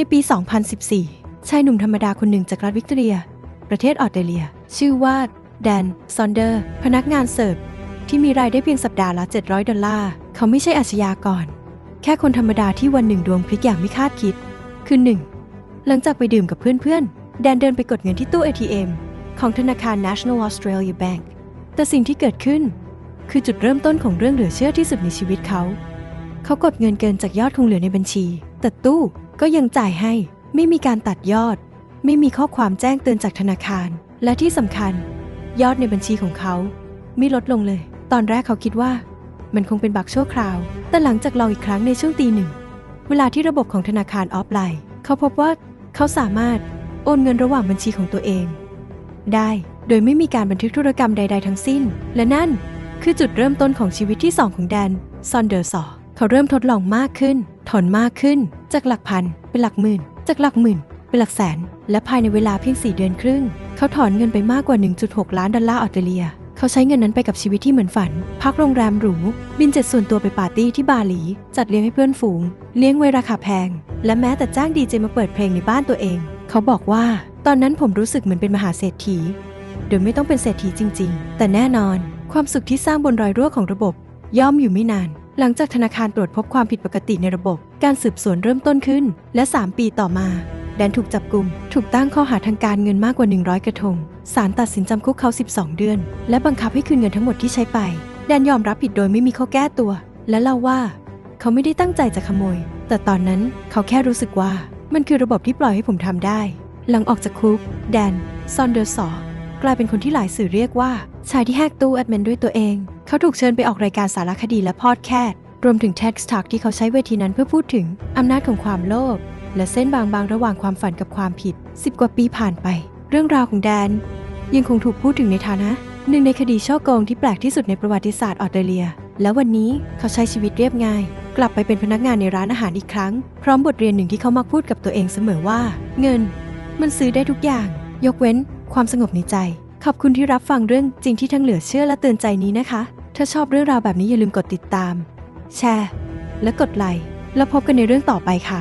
ในปี 2014 ชายหนุ่มธรรมดาคนหนึ่งจากรัฐวิกตอเรีย ประเทศออสเตรเลีย ชื่อว่าแดนซอนเดอร์ พนักงานเสิร์ฟที่มีรายได้เพียงสัปดาห์ละ 700 ดอลลาร์ เขาไม่ใช่อาชญากร แค่คนธรรมดาที่วันหนึ่งดวงพลิกอย่างไม่คาดคิด คือหนึ่งหลังจากไปดื่มกับเพื่อนๆ แดนเดินไปกดเงินที่ตู้ ATM ของธนาคาร National Australia Bank แต่สิ่งที่เกิดขึ้น คือจุดเริ่มต้นของเรื่องเหลือเชื่อที่สุดในชีวิตเขา เขากดเงินเกินจากยอดคงเหลือในบัญชี แต่ตู้ก็ยังจ่ายให้ ไม่มีการตัดยอด ไม่มีข้อความแจ้งเตือนจากธนาคาร และที่สำคัญ ยอดในบัญชีของเขา ไม่ลดลงเลย ตอนแรกเขาคิดว่า มันคงเป็นบักชั่วคราว แต่หลังจากลองอีกครั้งในช่วงตีหนึ่ง เวลาที่ระบบของธนาคารออฟไลน์ เขาพบว่าเขาสามารถโอนเงินระหว่างบัญชีของตัวเอง ได้โดยไม่มีการบันทึกธุรกรรมใด ๆ ทั้งสิ้น และนั่นคือจุดเริ่มต้นของชีวิตที่สองของแดนซอนเดอร์สอ เขาเริ่มทดลองมากขึ้น ถอนมากขึ้น จากหลักพันเป็นหลักหมื่น จากหลักหมื่นเป็นหลักแสน และภายในเวลาเพียง 4 เดือนครึ่ง เขาถอนเงินไปมากกว่า 1.6 ล้านดอลลาร์ออสเตรเลีย เขาใช้เงินนั้นไปกับชีวิตที่เหมือนฝัน พักโรงแรมหรู บินเจ็ตส่วนตัวไปปาร์ตี้ที่บาหลี จัดเลี้ยงให้เพื่อนฝูง เลี้ยงไว้ราคาแพง และแม้แต่จ้างดีเจมาเปิดเพลงในบ้านตัวเอง เขาบอกว่า ตอนนั้นผมรู้สึกเหมือนเป็นมหาเศรษฐี โดยไม่ต้องเป็นเศรษฐีจริง ๆ แต่แน่นอน ความสุขที่สร้างบนรอยรั่วของระบบ ย่อมอยู่ไม่นาน หลังจากธนาคารตรวจพบความผิดปกติในระบบ การสืบสวนเริ่มต้นขึ้น และ 3 ปีต่อมา แดนถูกจับกลุ่ม ถูกตั้งข้อหาทางการเงินมากกว่า 100 กระทงศาลตัดสินจำคุกเขา 12 เดือน และบังคับให้คืนเงินทั้งหมดที่ใช้ไป แดนยอมรับผิดโดยไม่มีข้อแก้ตัว และเล่าว่า เขาไม่ได้ตั้งใจจะขโมย แต่ตอนนั้นเขาแค่รู้สึกว่า มันคือระบบที่ปล่อยให้ผมทำได้ หลังออกจากคุก แดนซอนเดอร์สอกลายเป็นคนที่หลายสื่อเรียกว่าชายที่แฮกตู้แอดมินด้วยตัวเอง เขาถูกเชิญไปออกรายการสารคดีและพอดแคสต์รวมถึง TED Talk ที่เขาใช้เวทีนั้นเพื่อพูดถึงอำนาจของความโลภและเส้นบางๆ ระหว่างความฝันกับความผิด 10 กว่าปีผ่านไป เรื่องราวของแดน ยังคงถูกพูดถึงในฐานะหนึ่งในคดีช่อโกงที่แปลกที่สุดในประวัติศาสตร์ออสเตรเลีย และวันนี้เขาใช้ชีวิตเรียบง่าย กลับไปเป็นพนักงานในร้านอาหารอีกครั้ง พร้อมบทเรียนหนึ่งที่เขามักพูดกับตัวเองเสมอว่า เงิน มันซื้อได้ทุกอย่าง ยกเว้น ความสงบในใจ ขอบคุณที่รับฟังเรื่องจริงที่ทั้งเหลือเชื่อและเตือนใจนี้นะคะ ถ้าชอบเรื่องราวแบบนี้อย่าลืมกดติดตาม แชร์ และกดไลค์แล้วพบกันในเรื่องต่อไปค่ะ